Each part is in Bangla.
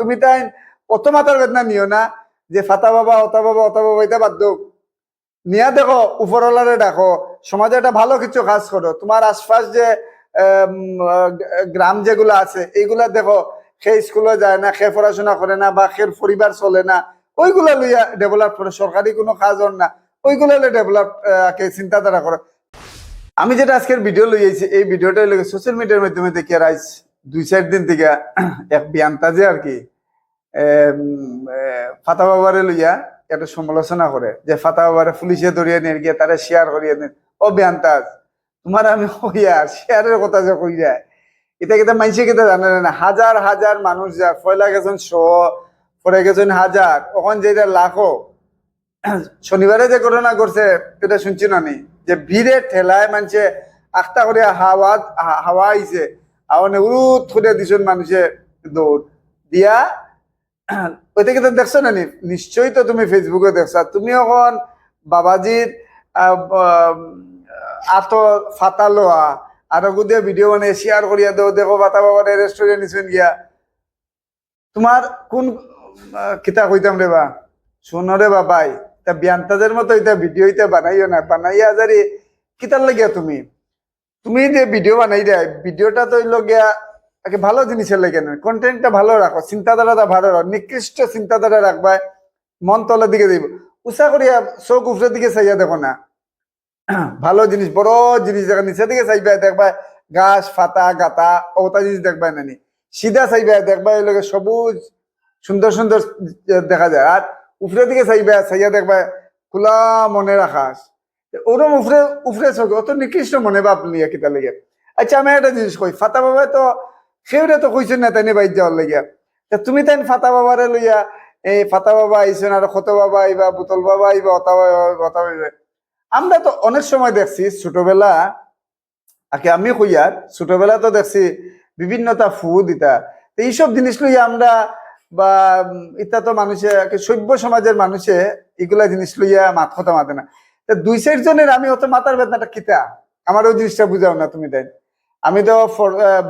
তুমি তাই অত মাথার বেদনা নিও না, যে ফাতা বাবা অতা বাবা অতা বাবা এটা বাদ দাও নিয়া দেখো উপরওয়ালারে ডাকো সমাজে একটা ভালো কিছু কাজ করো তোমার আশপাশ যে গ্রাম যেগুলো আছে, এইগুলা দেখো সে স্কুলে যায় না সে পড়াশোনা করে না, বা সে পরিবার চলে না, ওইগুলা লইয়া ডেভেলপ করে সরকারি কোনো কাজ ওর না, ওইগুলো ডেভেলপ কে চিন্তাধারা করো আমি যেটা আজকের ভিডিও লইয়াছি এই ভিডিওটা সোশ্যাল মিডিয়ার মাধ্যমে দেখি আর দুই চার দিন থেকে এক বিয়ান্তা যে আর কি। ফাতা বাবারে লইয়া একটা সমালোচনা করে যে ফাতা বাবারে পুলিশে ধরিয়ে নিয়ে গিয়ে তারা শেয়ার করিয়ে নেন ও বিয়ান্তাজ, তোমার আমি হইয়া শেয়ারের কথা যে কই যায় এটা কিন্তু মানুষে কিন্তু জানে না হাজার হাজার মানুষ যা, পয়লা গেছেন শ, পরে গেছেন হাজার ওখান যেটা লাখো। শনিবারে যে ঘটনা করছে এটা শুনছি না নি? যে ভিড়ে ঠেলায় মানুষে আখটা করে হাওয়া হাওয়া আইছে। আওয়ানে উরুত করে দিছেন মানুষে দৌড়। দিয়া ওইটা কিন্তু দেখছ না নিশ্চয়ই তো তুমি ফেসবুকে দেখছ। তুমি এখন বাবাজির আত ফাতা লোয়া আর দিয়ে ভিডিও মানে শেয়ার করিয়া দেও দেখো ফাতা বাবার রেস্টুরেন্ট নিছেন গিয়া। তোমার কোন কিতা কইতাম রে বা শুনো রে বাবাই তা বিয়ান্তাদের মতো এটা ভিডিও ইটা বানাইও না। বানাইয়া যারি কিতার লাগিয়া তুমি? তুমি যে ভিডিও বানাই দেয়। ভিডিওটা তো গিয়া আগে ভালো জিনিসের লেগে নয়। কন্টেন্টটা ভালো রাখো, চিন্তাধারাটা ভালো রাখো, নিকৃষ্ট চিন্তাধারা রাখবা, মন তলার দিকে দিব উষা করিয়া চোখ উপরের দিকে চাইয়া দেখো না। ভালো জিনিস, বড় জিনিস দেখা নিচের দিকে চাইবা, দেখবা গাছ ফাতা গাতা ওটা জিনিস দেখবা নানি সিধা চাইবা, দেখবা এই লগে সবুজ, সুন্দর সুন্দর দেখা যায়। আর উপরের দিকে চাইবা, চাইয়া দেখবা খোলা মনে রাখাস। ওরম উপরে উপরে চোখ, অত নিকৃষ্ট মনে ভাব নিয়ে কিতা লেগে। আচ্ছা আমি একটা জিনিস কই, ফাতা বাবা তো সেওরে তো কইছেন না তাইনে বাইর যাওয়ার লেগে তা তুমি তাই ফাতা বাবারে লইয়া এই ফাতা বাবা আইছেন আর খত বাবা আইবা বুতল বাবা আইবা অতা অতা আমরা তো অনেক সময় দেখছি ছোটবেলা আকে আমি কইয়ার ছোটবেলা তো দেখছি বিভিন্নতা ফু দিতা। এইসব জিনিস লইয়া আমরা বা উম, ইতা তো মানুষে সভ্য সমাজের মানুষে এগুলা জিনিস লইয়া মাত কথা মাতে না। দুই চার জনের আমি অত মাথার বেদনাটা কিতা? আমার ওই জিনিসটা বুঝাও না তুমি তাই আমি তো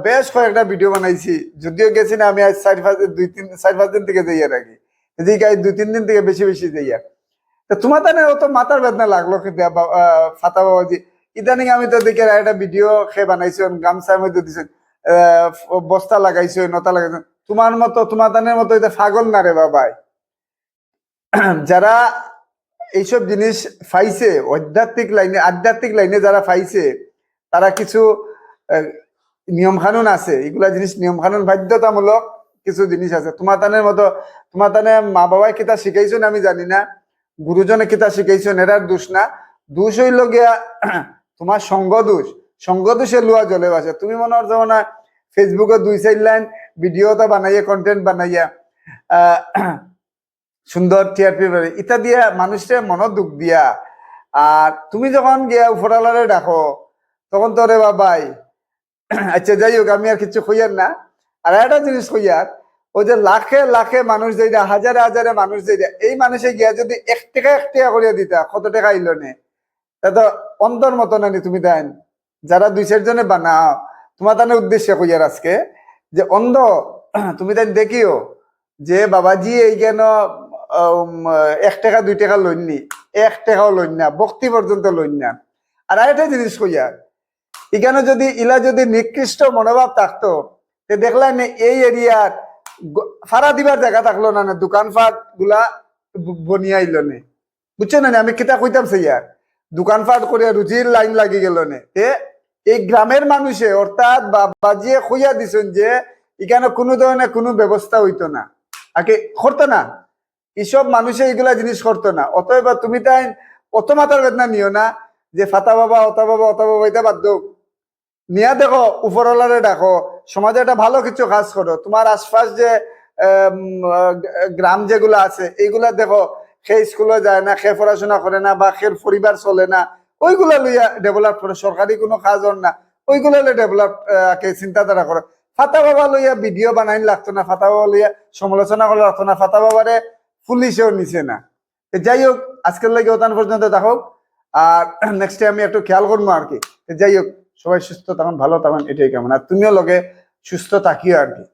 বেশ কয়েকটা ভিডিও বানাইছি। যদিও গেছি না, আমি আজ চার পাঁচ দুই তিন, চার পাঁচ দিন থেকে যাইয়া রাখি এদিকে আজ দুই তিন দিন থেকে বেশি বেশি যাইয়া তা তোমার তানে অত মাথার বেদনা লাগল কিন্তু ফাতা বাবাজি ইদানিং আমি তো দেখি একটা ভিডিও খেয়ে বানাইছেন, গামছার মধ্যে দিছেন বস্তা লাগাইছো নতা লাগাইছেন। তোমার মতো, তোমার তানের মতো এটা পাগল না রে বাবাই যারা এইসব জিনিস পাইছে আধ্যাত্মিক লাইনে আধ্যাত্মিক লাইনে যারা পাইছে, তারা কিছু নিয়ম কানুন আছে। এগুলা জিনিস নিয়ম কানুন বাধ্যতামূলক কিছু জিনিস আছে। তোমার তানের মতো তোমার তানে মা বাবাই কিতা শিখাইছো না আমি জানি না। গুরুজনে কিতা শিখাইছেন এরার দোষ না। দোষ হইল গিয়া তোমার সঙ্গ দোষ। সঙ্গ দোষে লোয়া জলে বাসে। তুমি মনে হচ্ছে না ফেসবুকে দুই, চার লাইন ভিডিওটা বানাইয়া কন্টেন্ট বানাইয়া সুন্দর টিআরপি ইটা দিয়া মানুষের মন দুঃখ দিয়া। আর তুমি যখন গিয়া উপরালারে ডাকো, তখন তো রে বাবাই আচ্ছা যাই হোক আমি আর কিছু কইয়ার না। আর একটা জিনিস কইয়ার ওই যে লাখে লাখে মানুষ যেটা হাজারে হাজারে মানুষ যেটা এই মানুষে গিয়া যদি এক টাকা এক টাকা করিয়া দিতা, কত টাকা আইলো নে? তা তো অন্তর মতো নানি তুমি দেন, যারা দুই চারজনে বানাও, তোমার তানে উদ্দেশ্যে কইয়ার আজকে, যে অন্ধ, তুমি তাই দেখিও, যে বাবাজি এই কেন এক টাকা, দুই টাকা লইননি, এক টাকাও লইন না বক্তি পর্যন্ত লইন না। আর আরেকটা জিনিস কইয়ার এখানে যদি ইলা যদি নিকৃষ্ট মনোভাব থাকতো, তে দেখলেন এই এরিয়ার ফাড়া দিবার জায়গা থাকল না না দোকানপাটগুলা ব- বনিয়াইল নে। বুঝছ না আমি কিতা কইতাম ইয়ার দোকানপাট করে রুজির লাইন লাগি গেল নে। তে এই গ্রামের মানুষে অর্থাৎ বাবাজিয়ে খুঁজা দিছেন যে, এখানে কোনো ধরনের কোনো ব্যবস্থা হইতো না। আগে করতো না। এইসব মানুষে এগুলা জিনিস করতো না। অতএব তুমি তাই অত মাথার বেদনা নিও না যে, ফাতা বাবা, অতা বাবা অতা বাবা, এটা বাদ দাও। নিয়া দেখো, উপরওয়ালারে ডাকো। সমাজে একটা ভালো কিছু কাজ করো। তোমার আশপাশ যে গ্রাম যেগুলো আছে, এইগুলা দেখো, সে স্কুলে যায় না, সে পড়াশোনা করে না বা সে পরিবার চলে না, ওইগুলা লইয়া ডেভেলপ করে। সরকারি কোনো কাজ না, ওইগুলা ডেভেলপ কে চিন্তাধারা করো। ফাতা বাবা লইয়া ভিডিও বানাইন লাগতো না ফাতা বাবা লইয়া সমালোচনা করা লাগতো না ফাতা বাবারে পুলিশেও নিছে না। যাই হোক, আজকের লাগে ওতান পর্যন্ত দেখো আর নেক্সট টাইম আমি একটু খেয়াল করব আর কি। যাই হোক সবাই সুস্থ তখন ভালো তখন এটাই কেমন। আর তুমিও লগে সুস্থ থাকিও আর কি।